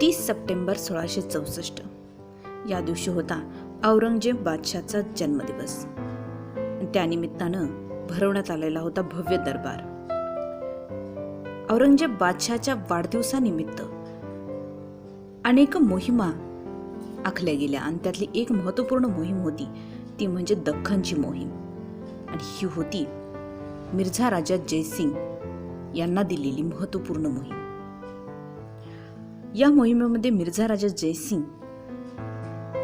तीस सप्टेंबर सोळाशे चौसष्ट. या दिवशी होता औरंगजेब बादशाचा जन्मदिवस. त्यानिमित्तानं भरवण्यात आलेला होता भव्य दरबार. औरंगजेब बादशाच्या वाढदिवसानिमित्त अनेक मोहिमा आखल्या गेल्या आणि त्यातली एक महत्त्वपूर्ण मोहीम होती ती म्हणजे दख्खनची मोहीम. आणि ही होती मिर्झा राजा जयसिंग यांना दिलेली महत्त्वपूर्ण मोहीम. या मोहिमेमध्ये मिर्झा राजा जयसिंग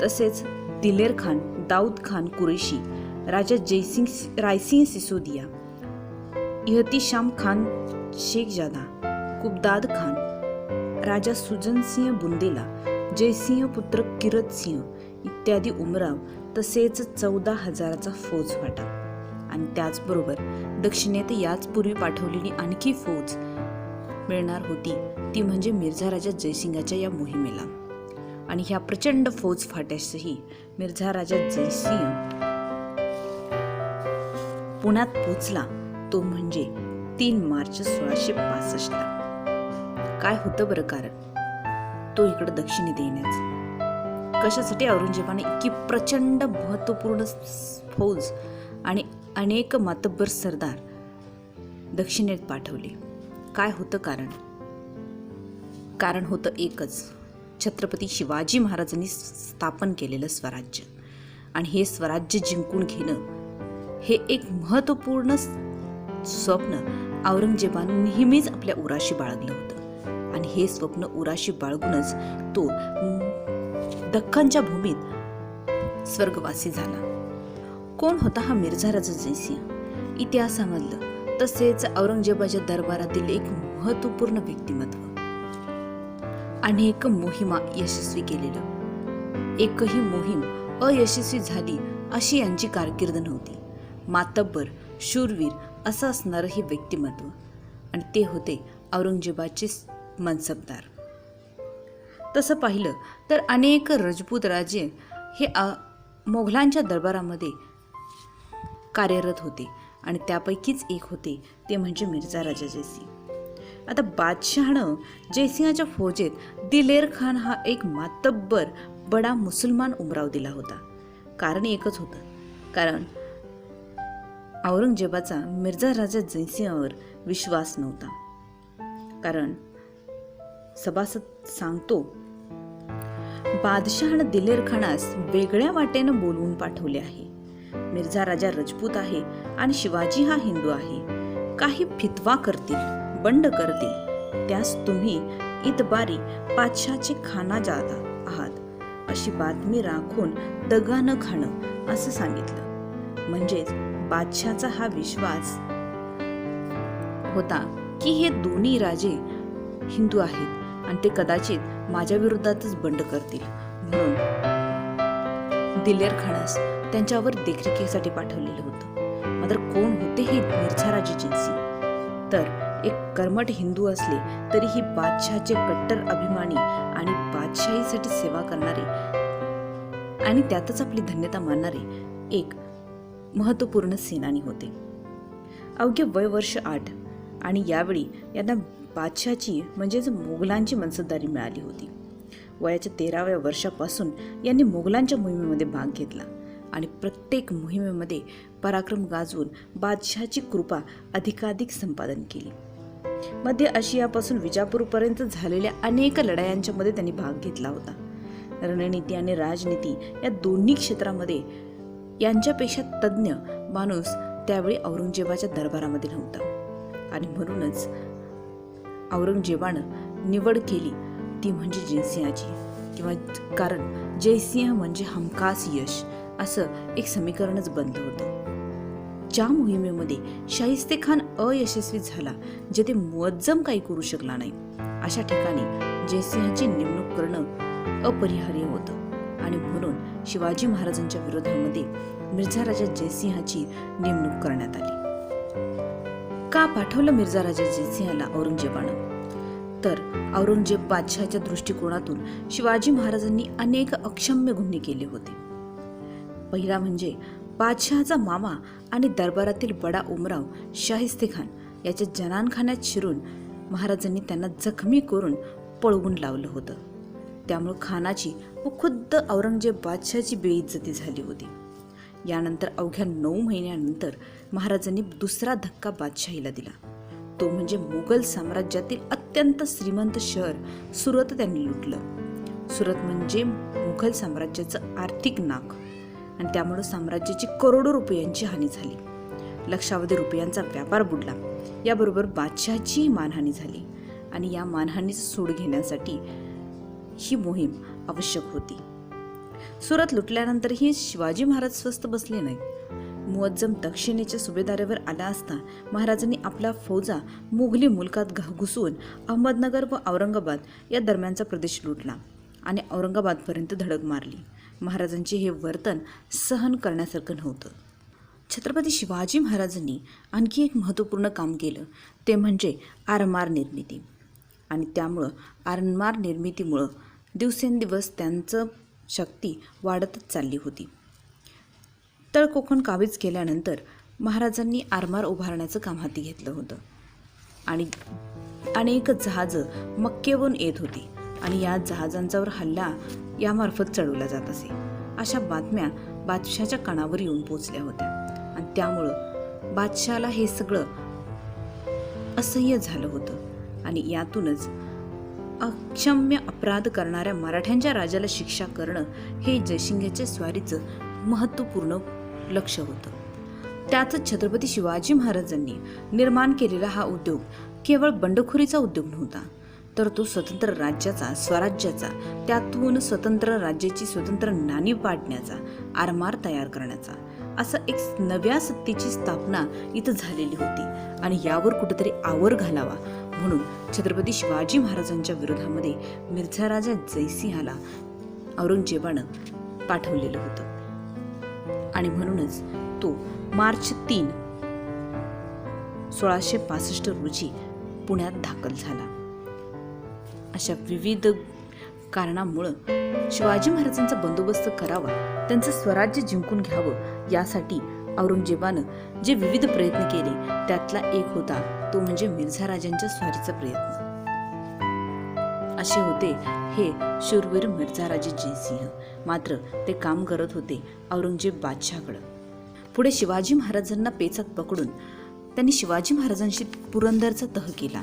तसेच दिलेर खान दाऊद खान कुरेशी राजा जयसिंग रायसिंग सिसोदिया इहतीशाम खान शेखजादा कुबदाद खान राजा सुजन सिंह बुंदेला जयसिंह पुत्र किरत सिंह इत्यादी उमराव तसेच चौदा हजाराचा फौज वाटा. आणि त्याचबरोबर दक्षिणेत याचपूर्वी पाठवलेली आणखी फौज मिळणार होती. ती म्हणजे मिर्झा राजा जयसिंगाच्या या मोहिमेला. आणि ह्या प्रचंड फौज फाट्यासही मिर्झा राजा जयसिंह पुण्यात पोचला तो म्हणजे तीन मार्च सोळाशे पासष्टला काय होतं बरं कारण? तो इकडे दक्षिणेत येण्याचं. कशासाठी औरंगजेबाने इतकी प्रचंड महत्त्वपूर्ण फौज आणि अनेक मातब्बर सरदार दक्षिणेत पाठवले? काय होतं कारण? कारण होतं एकच. छत्रपती शिवाजी महाराजांनी स्थापन केलेलं स्वराज्य. आणि हे स्वराज्य जिंकून घेणं हे एक महत्त्वपूर्ण स्वप्न औरंगजेबाने नेहमीच आपल्या उराशी बाळगलं होतं. आणि हे स्वप्न उराशी बाळगूनच तो दख्खनच्या भूमीत स्वर्गवासी झाला. कोण होता हा मिर्झा राजा जयसिंह इतिहासामधलं तसेच औरंगजेबाच्या दरबारातील एक महत्त्वपूर्ण व्यक्तिमत्व. अनेक मोहिमा यशस्वी केलेलं. एकही मोहीम अयशस्वी झाली अशी यांची कारकीर्द नव्हती. मातब्बर शूरवीर असं असणारं हे व्यक्तिमत्व. आणि ते होते औरंगजेबाचे मनसबदार. तसं पाहिलं तर अनेक रजपूत राजे हे मोघलांच्या दरबारामध्ये कार्यरत होते. आणि त्यापैकीच एक होते ते म्हणजे मिर्झा राजा जयसिंग आता बादशहानं जयसिंहाच्या फौजेत दिलेर खान हा एक मातब्बर बडा मुसलमान उमराव दिला होता. कारण एकच होतं. कारण औरंगजेबाचा मिर्झा राजा जयसिंहावर विश्वास नव्हता. कारण सभासद सांगतो बादशहानं दिलेर खानास वेगळ्या वाटेनं बोलवून पाठवले आहे. मिर्झा राजा रजपूत आहे आणि शिवाजी हा हिंदू आहे. काही फितवा करतील. बंड करतील. त्यास तुम्ही इतबारी पाचशाचे खाना जाता आहात. अशी बातमी राखून दगानं खाणं असं सांगितलं. म्हणजेच बादशाचा हा विश्वास होता की हे दोन्ही राजे हिंदू आहेत आणि ते कदाचित माझ्या विरोधातच बंड करतील. म्हणून दिलेर खानास त्यांच्यावर देखरेखीसाठी पाठवलेलं होतं. मात्र कोण होते हे मिर्झा राजे जिन्सी तर एक कर्मठ हिंदू असले तरीही बादशहाचे कट्टर अभिमानी आणि बादशाहीसाठी सेवा करणारे आणि त्यातच आपली धन्यता मानणारे एक महत्त्वपूर्ण सेनानी होते. अवघे वय वर्ष आठ आणि यावेळी यांना बादशहाची म्हणजेच मोगलांची मनसबदारी मिळाली होती. वयाच्या तेराव्या वर्षापासून यांनी मोगलांच्या मोहिमेमध्ये भाग घेतला. आणि प्रत्येक मोहिमेमध्ये पराक्रम गाजवून बादशहाची कृपा अधिकाधिक संपादन केली. मध्य आशियापासून विजापूरपर्यंत झालेल्या अनेक लढायांच्यामध्ये त्यांनी भाग घेतला होता. रणनीती आणि राजनीती या दोन्ही क्षेत्रामध्ये यांच्यापेक्षा तज्ज्ञ माणूस त्यावेळी औरंगजेबाच्या दरबारामध्ये नव्हता. आणि म्हणूनच औरंगजेबानं निवड केली ती म्हणजे जयसिंहाची किंवा कारण जयसिंह म्हणजे हमखास यश. असं एक समीकरणच बनलं होतं. ज्या मोहिमेमध्ये शाहिस्ते खान अयशस्वी झाला जेथे मुअज्जम काही करू शकला नाही अशा ठिकाणी जयसिंहाची नेमणूक करणं अपरिहार्य होतं. आणि म्हणून शिवाजी महाराजांच्या विरोधामध्ये मिर्झा राजा जयसिंहाची नेमणूक करण्यात आली. का पाठवलं मिर्झा राजा जयसिंहाला औरंगजेबानं? तर औरंगजेब बादशहाच्या दृष्टिकोनातून शिवाजी महाराजांनी अनेक अक्षम्य गुन्हे केले होते. पहिला म्हणजे बादशहाचा मामा आणि दरबारातील बडा उमराव शाहिस्ते खान याच्या जनानखान्यात शिरून महाराजांनी त्यांना जखमी करून पळवून लावलं होतं. त्यामुळं खानाची व खुद्द औरंगजेब बादशहाची बेइज्जती झाली होती. यानंतर अवघ्या नऊ महिन्यानंतर महाराजांनी दुसरा धक्का बादशाहीला दिला. तो म्हणजे मुघल साम्राज्यातील अत्यंत श्रीमंत शहर सुरत त्यांनी लुटलं. सुरत म्हणजे मुघल साम्राज्याचं आर्थिक नाक. आणि त्यामुळं साम्राज्याची करोडो रुपयांची हानी झाली. लक्षावधी रुपयांचा व्यापार बुडला. याबरोबर बादशहाचीही मानहानी झाली आणि या मानहानीचा सूड घेण्यासाठी ही मोहीम आवश्यक होती. सुरत लुटल्यानंतरही शिवाजी महाराज स्वस्त बसले नाहीत. मुअज्जम दक्षिणेच्या सुभेदारावर आला असता महाराजांनी आपला फौजा मुघली मुलकात घ- घुसवून अहमदनगर व औरंगाबाद या दरम्यानचा प्रदेश लुटला आणि औरंगाबादपर्यंत धडक मारली. महाराजांचे हे वर्तन सहन करण्यासारखं नव्हतं. छत्रपती शिवाजी महाराजांनी आणखी एक महत्त्वपूर्ण काम केलं ते म्हणजे आरमार निर्मिती. आणि त्यामुळं आरमार निर्मितीमुळं दिवसेंदिवस त्यांचं शक्ती वाढतच चालली होती. तर कोकण काबीज केल्यानंतर महाराजांनी आरमार उभारण्याचं काम हाती घेतलं होतं. आणि अनेक जहाजं मक्केवरून येत होती. आणि या जहाजांच्यावर हल्ला यामार्फत चढवला जात असे. अशा बातम्या बादशाच्या कानावर येऊन पोचल्या होत्या. आणि त्यामुळं बादशाला हे सगळं असह्य झालं होतं. आणि यातूनच अक्षम्य अपराध करणाऱ्या मराठ्यांच्या राजाला शिक्षा करणं हे जयसिंगाच्या स्वारीचं महत्त्वपूर्ण लक्ष होतं. त्यातच छत्रपती शिवाजी महाराजांनी निर्माण केलेला हा उद्योग केवळ बंडखोरीचा उद्योग नव्हता तर तो स्वतंत्र राज्याचा स्वराज्याचा त्यातून स्वतंत्र राज्याची स्वतंत्र नाणी पाडण्याचा आरमार तयार करण्याचा. असं एक नव्या सत्तेची स्थापना इथं झालेली होती आणि यावर कुठेतरी आवर घालावा म्हणून छत्रपती शिवाजी महाराजांच्या विरोधामध्ये मिर्झा राजा जयसिंहाला औरंगजेबानं पाठवलेलं होतं. आणि म्हणूनच तो मार्च तीन सोळाशे पासष्ट रोजी पुण्यात दाखल झाला. अशा विविध कारणामुळं शिवाजी महाराजांचा बंदोबस्त करावा त्यांचं स्वराज्य जिंकून घ्यावं यासाठी औरंगजेबानं जे विविध प्रयत्न केले त्यातला एक होता तो म्हणजे मिर्झा राजांच्या स्वारीचा प्रयत्न. असे होते हे शूरवीर मिर्झा राजे जयसिंह. मात्र ते काम करत होते औरंगजेब बादशाहकडं. पुढे शिवाजी महाराजांना पेचात पकडून त्यांनी शिवाजी महाराजांशी पुरंदरचा तह केला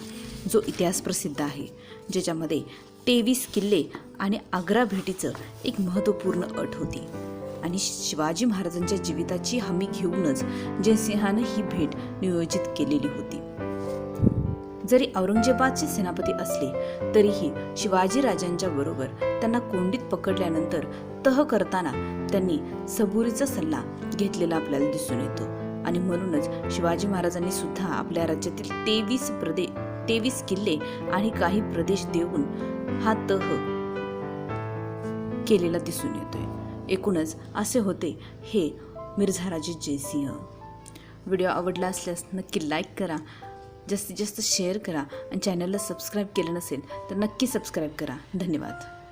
जो इतिहास प्रसिद्ध आहे ज्याच्यामध्ये तेवीस किल्ले आणि आग्रा भेटीचं एक महत्त्वपूर्ण अट होती. आणि शिवाजी महाराजांच्या जीविताची हमी घेऊनच जयसिंहानं ही भेट नियोजित केलेली होती. जरी औरंगजेबाचे सेनापती असले तरीही शिवाजी राजांच्या बरोबर त्यांना कोंडीत पकडल्यानंतर तह करताना त्यांनी सबुरीचा सल्ला घेतलेला आपल्याला दिसून येतो. आणि म्हणूनच शिवाजी महाराजांनी सुद्धा आपल्या राज्यातील तेवीस प्रदे तेवीस किल्ले आणि काही प्रदेश देऊन हा तह केलेला दिसून येतोय. एकूणच असे होते हे मिर्झाराजे जयसिंह. व्हिडिओ आवडला असल्यास नक्की लाईक करा जास्तीत जास्त शेअर करा आणि चॅनलला सबस्क्राईब केलं नसेल तर नक्की सबस्क्राईब करा. धन्यवाद.